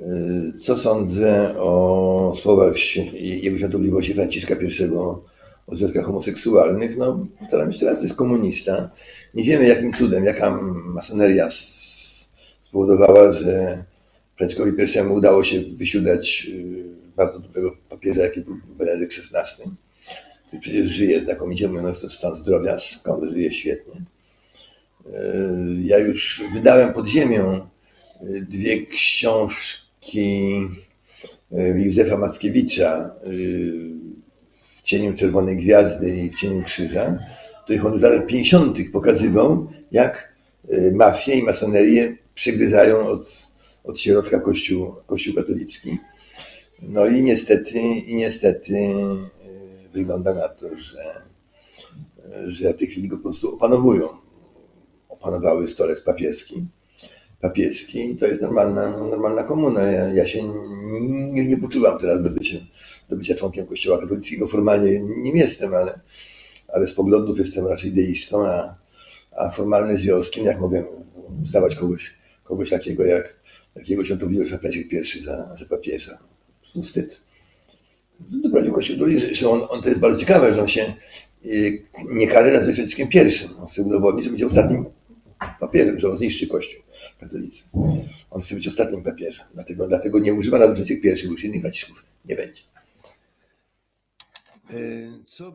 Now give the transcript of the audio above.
Y, Co sądzę o słowach Jego Świątobliwości Franciszka I o związkach homoseksualnych? No, powtarzam jeszcze raz, to jest komunista. Nie wiemy jakim cudem, jaka masoneria spowodowała, że Franciszkowi I udało się wysiudać y, bardzo dobrego papieża, jakim był Benedykt XVI, który przecież żyje znakomicie, mówiąc to stan zdrowia, skąd żyje świetnie. Y, Ja już wydałem pod ziemią dwie książki y, Józefa Mackiewicza y, w cieniu Czerwonej Gwiazdy i w cieniu Krzyża, w których on w latach 50. pokazywał, jak y, mafię i masonerię przegryzają od, od środka Kościół, Kościół katolicki. No i niestety, i niestety wygląda na to, że, że w tej chwili go po prostu opanowują. Opanowały stolec papieski. Papieski to jest normalna, normalna komuna. Ja, ja się nie, nie poczuwam teraz do bycia, do bycia członkiem Kościoła katolickiego. Formalnie nim jestem, ale, ale z poglądów jestem raczej deistą, a, a formalne związki, jak mogę uznawać kogoś, kogoś takiego jak takiego świątobliwość Franciszek I za, za papieża. Wstyd. Doprowadził Kościół do że, że on, on to jest bardzo ciekawe, że on się y, nie każe raz Franciszkiem I. On chce udowodnić, że będzie ostatnim papieżem, że on zniszczy Kościół katolicki. On chce być ostatnim papieżem, dlatego, dlatego nie używa nawet Franciszek I, bo już innych Franciszków nie będzie. Y, Co